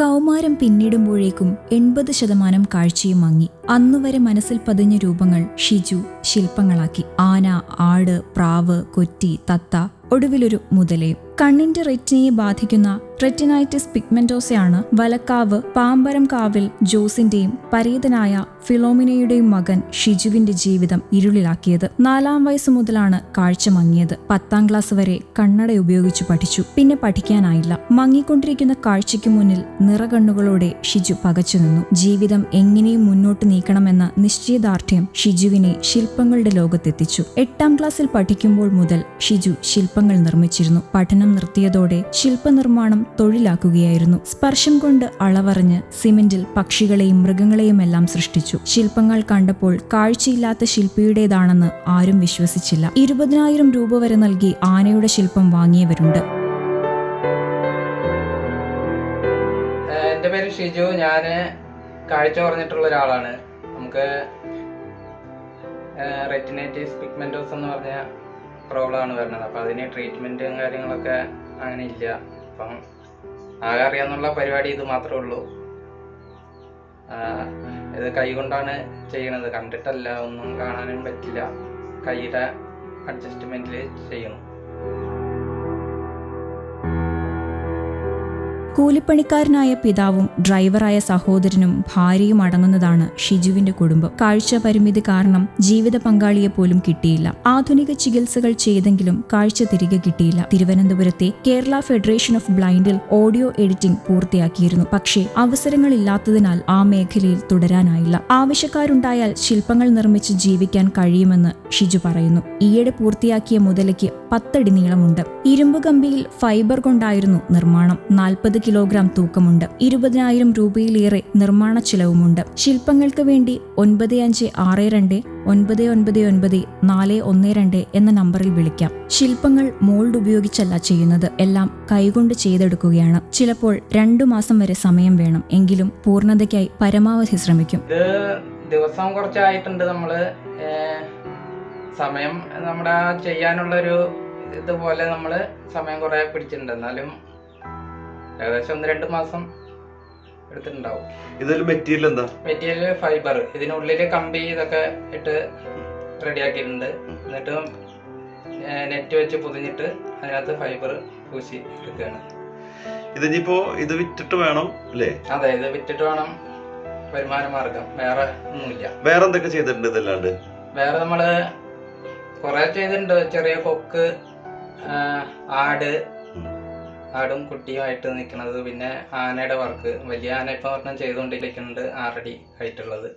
കൗമാരം പിന്നിടുമ്പോഴേക്കും എൺപത് ശതമാനം കാഴ്ചയും മങ്ങി. അന്നുവരെ മനസ്സിൽ പതിഞ്ഞ രൂപങ്ങൾ ഷിജു ശില്പങ്ങളാക്കി. ആന ആട് പ്രാവ് കൊറ്റി തത്ത ഒടുവിലൊരു മുതലയും. കണ്ണിന്റെ റെറ്റിനയെ ബാധിക്കുന്ന റെറ്റിനൈറ്റിസ് പിഗ്മെന്റോസയാണ് വലക്കാവ് പാമ്പരം കാവിൽ ജോസിന്റെയും പരീതനായ ഫിലോമിനയുടെയും മകൻ ഷിജുവിന്റെ ജീവിതം ഇരുളിലാക്കിയത്. നാലാം വയസ്സ് മുതലാണ് കാഴ്ച മങ്ങിയത്. പത്താം ക്ലാസ് വരെ കണ്ണട ഉപയോഗിച്ച് പഠിച്ചു. പിന്നെ പഠിക്കാനായില്ല. മങ്ങിക്കൊണ്ടിരിക്കുന്ന കാഴ്ചയ്ക്ക് മുന്നിൽ നിറകണ്ണുകളോടെ ഷിജു പകച്ചു നിന്നു. ജീവിതം എങ്ങനെയും മുന്നോട്ട് നീക്കണമെന്ന നിശ്ചയദാർഢ്യം ഷിജുവിനെ ശില്പങ്ങളുടെ ലോകത്തെത്തിച്ചു. എട്ടാം ക്ലാസ്സിൽ പഠിക്കുമ്പോൾ മുതൽ ഷിജു ശില്പങ്ങൾ നിർമ്മിച്ചിരുന്നു. പഠനം നിർത്തിയതോടെ ശില്പനിർമ്മാണം തൊഴിലാക്കുകയായിരുന്നു. സ്പർശം കൊണ്ട് അളവറിഞ്ഞ് സിമെന്റിൽ പക്ഷികളെയും മൃഗങ്ങളെയും എല്ലാം സൃഷ്ടിച്ചു. ശില്പങ്ങൾ കണ്ടപ്പോൾ കാഴ്ചയില്ലാത്ത ശില്പിയുടേതാണെന്ന് ആരും വിശ്വസിച്ചില്ല. ഇരുപതിനായിരം രൂപ വരെ നൽകി ആനയുടെ ശില്പം വാങ്ങിയവരുണ്ട്. എന്റെ പേര് ഷിജു. ഞാൻ കാഴ്ച കുറഞ്ഞിട്ടുള്ള ഒരാളാണ്. നമുക്ക് റെറ്റിനൈറ്റിസ് പിഗ്മെന്റോസ് എന്ന് പറഞ്ഞ പ്രോബ്ലം ആണ് വരുന്നത്. അപ്പൊ അതിന് ട്രീറ്റ്മെന്റും കാര്യങ്ങളൊക്കെ അങ്ങനെ ഇല്ല. അപ്പം ആകെ അറിയാന്നുള്ള പരിപാടി ഇത് മാത്രമേ ഉള്ളൂ. ഇത് കൈ കൊണ്ടാണ് ചെയ്യണത്. കണ്ടിട്ടല്ല ഒന്നും കാണാനും പറ്റില്ല. കൈയുടെ അഡ്ജസ്റ്റ്മെന്റിൽ ചെയ്യണം. കൂലിപ്പണിക്കാരനായ പിതാവും ഡ്രൈവറായ സഹോദരനും ഭാര്യയും അടങ്ങുന്നതാണ് ഷിജുവിന്റെ കുടുംബം. കാഴ്ച പരിമിതി കാരണം ജീവിത പങ്കാളിയെ പോലും കിട്ടിയില്ല. ആധുനിക ചികിത്സകൾ ചെയ്തെങ്കിലും കാഴ്ച തിരികെ കിട്ടിയില്ല. തിരുവനന്തപുരത്തെ കേരള ഫെഡറേഷൻ ഓഫ് ബ്ലൈൻഡിൽ ഓഡിയോ എഡിറ്റിംഗ് പൂർത്തിയാക്കിയിരുന്നു. പക്ഷേ അവസരങ്ങളില്ലാത്തതിനാൽ ആ മേഖലയിൽ തുടരാനായില്ല. ആവശ്യക്കാരുണ്ടായാൽ ശില്പങ്ങൾ നിർമ്മിച്ച് ജീവിക്കാൻ കഴിയുമെന്ന് ഷിജു പറയുന്നു. ഈയിടെ പൂർത്തിയാക്കിയ മുതലയ്ക്ക് പത്തടി നീളമുണ്ട്. ഇരുമ്പ് കമ്പിയിൽ ഫൈബർ കൊണ്ടായിരുന്നു നിർമ്മാണം. നാൽപ്പത് കിലോഗ്രാം തൂക്കമുണ്ട്. ഇരുപതിനായിരം രൂപയിലേറെ നിർമ്മാണ ചിലവുമുണ്ട്. ശില്പങ്ങൾക്ക് വേണ്ടി ഒൻപത് അഞ്ച് ആറ് രണ്ട് ഒൻപത് ഒൻപത് ഒൻപത് നാല് ഒന്ന് രണ്ട് എന്ന നമ്പറിൽ വിളിക്കാം. ശില്പങ്ങൾ മോൾഡ് ഉപയോഗിച്ചല്ല ചെയ്യുന്നത്. എല്ലാം കൈകൊണ്ട് ചെയ്തെടുക്കുകയാണ്. ചിലപ്പോൾ രണ്ടു മാസം വരെ സമയം വേണം. എങ്കിലും പൂർണതയ്ക്കായി പരമാവധി ശ്രമിക്കും. ദിവസം കുറച്ചായിട്ടുണ്ട് നമ്മൾ സമയം നമ്മുടെ ചെയ്യാനുള്ള ചെയ്യാനുള്ളൊരു ഇതുപോലെ നമ്മൾ സമയം കുറേ പിടിച്ചിട്ടുണ്ട്. എന്നാലും ഏകദേശം ഒന്ന് രണ്ട് മാസം എടുത്തിട്ടുണ്ടാവും. ഇതിൽ മെറ്റീരിയൽ എന്താ? Material fibre. ഇതിനുള്ളിൽ കമ്പി ഇതൊക്കെ ഇട്ട് റെഡിയാക്കിയിട്ടുണ്ട്. എന്നിട്ട് നെറ്റ് വെച്ച് പൊതിഞ്ഞിട്ട് അതിനകത്ത് ഫൈബർ പൂശി എടുക്കുകയാണ്. ഇതിനിപ്പോ ഇത് വിറ്റിട്ട് വേണം അല്ലേ? അതെ ഇത് വിറ്റിട്ട് വേണം വരുമാന മാർഗം. വേറെ ഒന്നുമില്ല. വേറെ എന്തൊക്കെ ചെയ്തിട്ടുണ്ട് ഇതല്ലാണ്ട്? വേറെ നമ്മൾ കുറെ ചെയ്തിട്ടുണ്ട്. ചെറിയ കൊക്ക് ആട്. ആടും കുട്ടിയുമായിട്ട് നിൽക്കുന്നത് പിന്നെ ആനയുടെ വർക്ക്. വലിയ ആന ഇപ്പം ഒരെണ്ണം ചെയ്തുകൊണ്ടിരിക്കുന്നുണ്ട് ആറടി ആയിട്ടുള്ളത്.